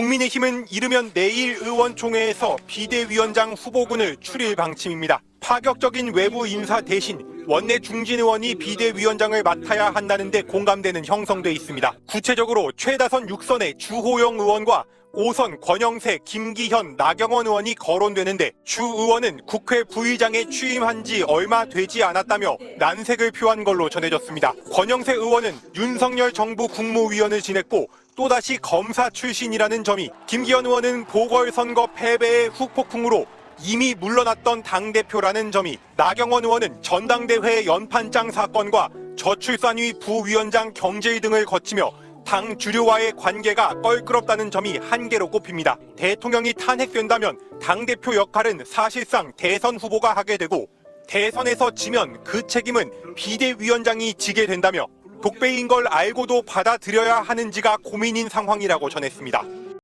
국민의힘은 이르면 내일 의원총회에서 비대위원장 후보군을 추릴 방침입니다. 파격적인 외부 인사 대신 원내 중진 의원이 비대위원장을 맡아야 한다는데 공감대는 형성돼 있습니다. 구체적으로 최다선 6선의 주호영 의원과 5선 권영세, 김기현, 나경원 의원이 거론되는데 주 의원은 국회 부의장에 취임한 지 얼마 되지 않았다며 난색을 표한 걸로 전해졌습니다. 권영세 의원은 윤석열 정부 국무위원을 지냈고 또다시 검사 출신이라는 점이 김기현 의원은 보궐선거 패배의 후폭풍으로 이미 물러났던 당대표라는 점이 나경원 의원은 전당대회 연판장 사건과 저출산위 부위원장 경질 등을 거치며 당 주류와의 관계가 껄끄럽다는 점이 한계로 꼽힙니다. 대통령이 탄핵된다면 당대표 역할은 사실상 대선 후보가 하게 되고 대선에서 지면 그 책임은 비대위원장이 지게 된다며 독배인 걸 알고도 받아들여야 하는지가 고민인 상황이라고 전했습니다.